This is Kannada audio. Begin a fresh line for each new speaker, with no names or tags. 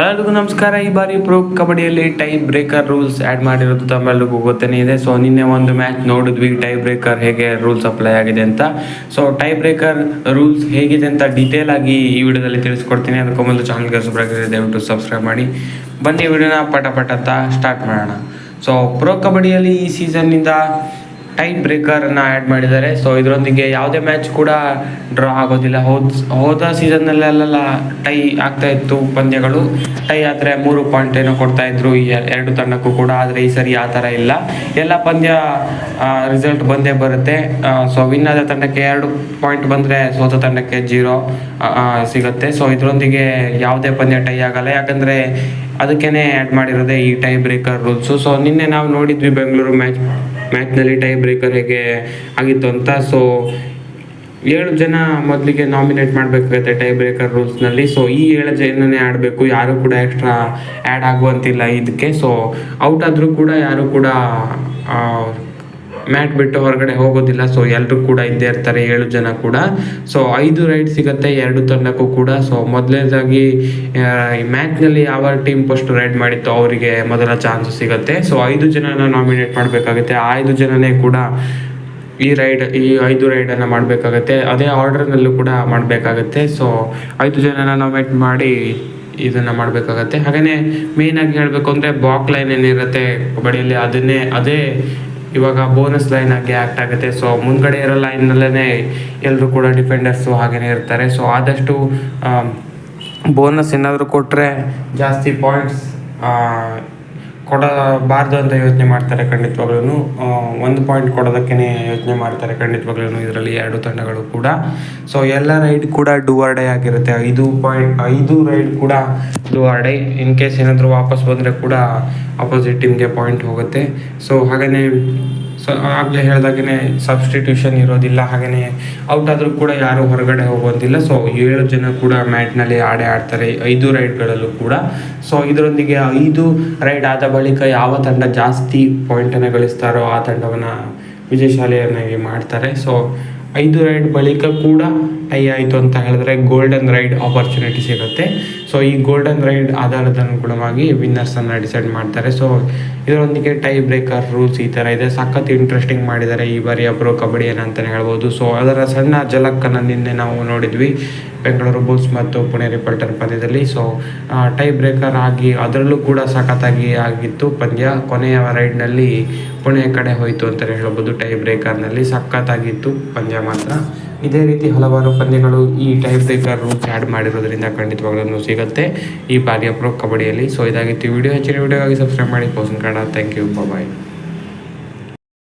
ಎಲ್ಲರಿಗೂ ನಮಸ್ಕಾರ. ಈ ಬಾರಿ ಪ್ರೋ ಕಬಡ್ಡಿಯಲ್ಲಿ ಟೈ ಬ್ರೇಕರ್ ರೂಲ್ಸ್ ಆ್ಯಡ್ ಮಾಡಿರೋದು ತಮ್ಮೆಲ್ಲರಿಗೂ ಗೊತ್ತನೇ ಇದೆ. ಸೊ ನಿನ್ನೆ ಒಂದು ಮ್ಯಾಚ್ ನೋಡಿದ್ವಿ. ಟೈ ಬ್ರೇಕರ್ ಹೇಗೆ ರೂಲ್ಸ್ ಅಪ್ಲೈ ಆಗಿದೆ ಅಂತ. ಸೊ ಟೈ ಬ್ರೇಕರ್ ರೂಲ್ಸ್ ಹೇಗಿದೆ ಅಂತ ಡೀಟೇಲ್ ಆಗಿ ಈ ವಿಡಿಯೋದಲ್ಲಿ ತಿಳಿಸ್ಕೊಡ್ತೀನಿ. ಅದಕ್ಕೂ ಮೊದಲು ಚಾನಲ್ಗೆ ಸುಬ್ರಾಗಿದೆ ದಯವಿಟ್ಟು ಸಬ್ಸ್ಕ್ರೈಬ್ ಮಾಡಿ. ಬನ್ನಿ, ವಿಡಿಯೋನ ಪಟ ಪಟ ಅಂತ ಸ್ಟಾರ್ಟ್ ಮಾಡೋಣ. ಸೊ ಪ್ರೋ ಕಬಡ್ಡಿಯಲ್ಲಿ ಈ ಸೀಸನ್ನಿಂದ ಟೈ ಬ್ರೇಕರನ್ನು ಆ್ಯಡ್ ಮಾಡಿದ್ದಾರೆ. ಸೊ ಇದರೊಂದಿಗೆ ಯಾವುದೇ ಮ್ಯಾಚ್ ಕೂಡ ಡ್ರಾ ಆಗೋದಿಲ್ಲ. ಹೋದ ಹೋದ ಸೀಸನ್ನಲ್ಲೆಲ್ಲ ಟೈ ಆಗ್ತಾ ಇತ್ತು ಪಂದ್ಯಗಳು. ಟೈ ಆದರೆ ಮೂರು ಪಾಯಿಂಟ್ ಏನೋ ಕೊಡ್ತಾ ಇದ್ರು ಈ ಎರಡು ತಂಡಕ್ಕೂ ಕೂಡ. ಆದರೆ ಈ ಸರಿ ಆ ಥರ ಇಲ್ಲ. ಎಲ್ಲ ಪಂದ್ಯ ರಿಸಲ್ಟ್ ಬಂದೇ ಬರುತ್ತೆ. ಸೊ ವಿನ್ ಆದ ತಂಡಕ್ಕೆ ಎರಡು ಪಾಯಿಂಟ್ ಬಂದರೆ ಸೋತ ತಂಡಕ್ಕೆ ಜೀರೋ ಸಿಗುತ್ತೆ. ಸೊ ಇದರೊಂದಿಗೆ ಯಾವುದೇ ಪಂದ್ಯ ಟೈ ಆಗಲ್ಲ. ಯಾಕಂದರೆ ಅದಕ್ಕೇ ಆ್ಯಡ್ ಮಾಡಿರೋದೇ ಈ ಟೈ ಬ್ರೇಕರ್ ರೂಲ್ಸು ಸೊ ನಿನ್ನೆ ನಾವು ನೋಡಿದ್ವಿ ಬೆಂಗಳೂರು ಮ್ಯಾಚ್ ಮ್ಯಾಚ್ನಲ್ಲಿ ಟೈ ಬ್ರೇಕರ್ ಹೇಗೆ ಆಗಿತ್ತು ಅಂತ. ಸೊ ಏಳು ಜನ ಮೊದಲಿಗೆ ನಾಮಿನೇಟ್ ಮಾಡಬೇಕಾಗುತ್ತೆ ಟೈ ಬ್ರೇಕರ್ ರೂಲ್ಸ್ನಲ್ಲಿ. ಸೊ ಈ ಏಳು ಜನನೇ ಆಡಬೇಕು. ಯಾರು ಕೂಡ ಎಕ್ಸ್ಟ್ರಾ ಆ್ಯಡ್ ಆಗುವಂತಿಲ್ಲ ಇದಕ್ಕೆ. ಸೊ ಔಟ್ ಆದರೂ ಕೂಡ ಯಾರು ಕೂಡ ಮ್ಯಾಟ್ ಬಿಟ್ಟು ಹೊರಗಡೆ ಹೋಗೋದಿಲ್ಲ. ಸೊ ಎಲ್ಲರೂ ಕೂಡ ಇದ್ದೇ ಇರ್ತಾರೆ, ಏಳು ಜನ ಕೂಡ. ಸೊ ಐದು ರೈಡ್ ಸಿಗುತ್ತೆ, ಎರಡು ತಂಡಕ್ಕೂ ಕೂಡ. ಸೊ ಮೊದಲನೇದಾಗಿ ಮ್ಯಾಚ್ನಲ್ಲಿ ಯಾವ ಟೀಮ್ ಫಸ್ಟ್ ರೈಡ್ ಮಾಡಿತ್ತು ಅವರಿಗೆ ಮೊದಲ ಚಾನ್ಸ್ ಸಿಗುತ್ತೆ. ಸೊ ಐದು ಜನನ ನಾಮಿನೇಟ್ ಮಾಡಬೇಕಾಗುತ್ತೆ. ಆ ಐದು ಜನನೇ ಕೂಡ ಈ ರೈಡ್ ಈ ಐದು ರೈಡನ್ನು ಮಾಡಬೇಕಾಗತ್ತೆ. ಅದೇ ಆರ್ಡರ್ನಲ್ಲೂ ಕೂಡ ಮಾಡಬೇಕಾಗತ್ತೆ. ಸೊ ಐದು ಜನನ ನಾಮಿನೇಟ್ ಮಾಡಿ ಇದನ್ನು ಮಾಡಬೇಕಾಗತ್ತೆ. ಹಾಗೆಯೇ ಮೇಯ್ನಾಗಿ ಹೇಳಬೇಕು ಅಂದರೆ ಬಾಕ್ ಲೈನ್ ಏನಿರುತ್ತೆ, ಕಬಡ್ಡಿಯಲ್ಲಿ ಅದನ್ನೇ, ಅದೇ ಇವಾಗ ಬೋನಸ್ ಲೈನ್ ಆಗಿ ಆ್ಯಕ್ಟ್ ಆಗುತ್ತೆ. ಸೊ ಮುಂದ್ಗಡೆ ಇರೋ ಲೈನ್ನಲ್ಲೇ ಎಲ್ಲರೂ ಕೂಡ ಡಿಫೆಂಡರ್ಸ್ ಹಾಗೇನೇ ಇರ್ತಾರೆ. ಸೊ ಆದಷ್ಟು ಬೋನಸ್ ಏನಾದರೂ ಕೊಟ್ಟರೆ ಜಾಸ್ತಿ ಪಾಯಿಂಟ್ಸ್ ಕೊಡಬಾರ್ದು ಅಂತ ಯೋಚನೆ ಮಾಡ್ತಾರೆ ಖಂಡಿತವಾಗ್ಲೂ ಒಂದು ಪಾಯಿಂಟ್ ಕೊಡೋದಕ್ಕೇ ಯೋಚನೆ ಮಾಡ್ತಾರೆ ಖಂಡಿತವಾಗ್ಲೂ ಇದರಲ್ಲಿ ಎರಡು ತಂಡಗಳು ಕೂಡ. ಸೊ ಎಲ್ಲ ರೈಡ್ ಕೂಡ ಡೂ ಆರ್ ಆಗಿರುತ್ತೆ. ಐದು ಪಾಯಿಂಟ್, ಐದು ರೈಡ್ ಕೂಡ do or die in case ಏನಾದರೂ ವಾಪಸ್ ಬಂದರೆ ಕೂಡ ಅಪೋಸಿಟ್ ಟೀಮ್ಗೆ ಪಾಯಿಂಟ್ ಹೋಗುತ್ತೆ. ಸೊ ಹಾಗೆಯೇ ಸೊ ಆಗಲೇ ಹೇಳ್ದಾಗೆ ಸಬ್ಸ್ಟಿಟ್ಯೂಷನ್ ಇರೋದಿಲ್ಲ ಹಾಗೆಯೇ ಔಟ್ ಆದರೂ ಕೂಡ ಯಾರು ಹೊರಗಡೆ ಹೋಗೋದಿಲ್ಲ. ಸೊ ಏಳು ಜನ ಕೂಡ ಮ್ಯಾಟ್ನಲ್ಲಿ ಆಡೇ ಆಡ್ತಾರೆ, ಐದು ರೈಡ್ಗಳಲ್ಲೂ ಕೂಡ. ಸೊ ಇದರೊಂದಿಗೆ ಐದು ರೈಡ್ ಆದ ಬಳಿಕ ಯಾವ ತಂಡ ಜಾಸ್ತಿ ಪಾಯಿಂಟನ್ನು ಗಳಿಸ್ತಾರೋ ಆ ತಂಡವನ್ನು ವಿಜಯಶಾಲಿಯನ್ನಾಗಿ ಮಾಡ್ತಾರೆ. ಸೊ ಐದು ರೈಡ್ ಬಳಿಕ ಕೂಡ ಟೈ ಆಯಿತು ಅಂತ ಹೇಳಿದ್ರೆ ಗೋಲ್ಡನ್ ರೈಡ್ ಆಪರ್ಚುನಿಟಿ ಸಿಗುತ್ತೆ. ಸೊ ಈ ಗೋಲ್ಡನ್ ರೈಡ್ ಆಧಾರದ ಅನುಗುಣವಾಗಿ ವಿನ್ನರ್ಸನ್ನು ಡಿಸೈಡ್ ಮಾಡ್ತಾರೆ. ಸೊ ಇದರೊಂದಿಗೆ ಟೈ ಬ್ರೇಕರ್ ರೂಲ್ಸ್ ಈ ಥರ ಇದೆ. ಸಖತ್ ಇಂಟ್ರೆಸ್ಟಿಂಗ್ ಮಾಡಿದ್ದಾರೆ ಈ ಬಾರಿ ಅಬ್ರೋ ಕಬಡ್ಡಿಯನ್ನು ಅಂತಲೇ ಹೇಳ್ಬೋದು. ಸೊ ಅದರ ಸಣ್ಣ ಜಲಕ್ಕನ್ನು ನಿನ್ನೆ ನಾವು ನೋಡಿದ್ವಿ. ಬೆಂಗಳೂರು ಬುಲ್ಸ್ ಮತ್ತು ಪುಣೆ ರಿಪಲ್ಟರ್ ಪಂದ್ಯದಲ್ಲಿ. ಸೊ ಟೈ ಬ್ರೇಕರ್ ಆಗಿ ಅದರಲ್ಲೂ ಕೂಡ ಸಖತ್ತಾಗಿ ಆಗಿತ್ತು ಪಂದ್ಯ. ಕೊನೆಯ ರೈಡ್ನಲ್ಲಿ ಪುಣೆ ಕಡೆ ಹೋಯಿತು ಅಂತಲೇ ಹೇಳ್ಬೋದು. ಟೈ ಬ್ರೇಕರ್ನಲ್ಲಿ ಸಖತ್ತಾಗಿತ್ತು ಪಂದ್ಯ ಮಾತ್ರ. ಇದೇ ರೀತಿ ಹಲವಾರು ಪಂದ್ಯಗಳು ಈ ಟೈಪ್ ಬ್ರೇಕರ್ ರೂಲ್ಸ್ ಆ್ಯಡ್ ಮಾಡಿರೋದ್ರಿಂದ ಖಂಡಿತವಾಗ್ಲೂ ಸಿಗುತ್ತೆ. ಈ ಬಾರಿಯ ಪ್ರೋ ಕಬಡ್ಡಿಯಲ್ಲಿ. ಸೊ ಇದಾಗಿತ್ತು ವಿಡಿಯೋ ಹೆಚ್ಚಿನ ವಿಡಿಯೋಗಾಗಿ ಸಬ್ಸ್ಕ್ರೈಬ್ ಮಾಡಿ. Post Kannada. Thank you bye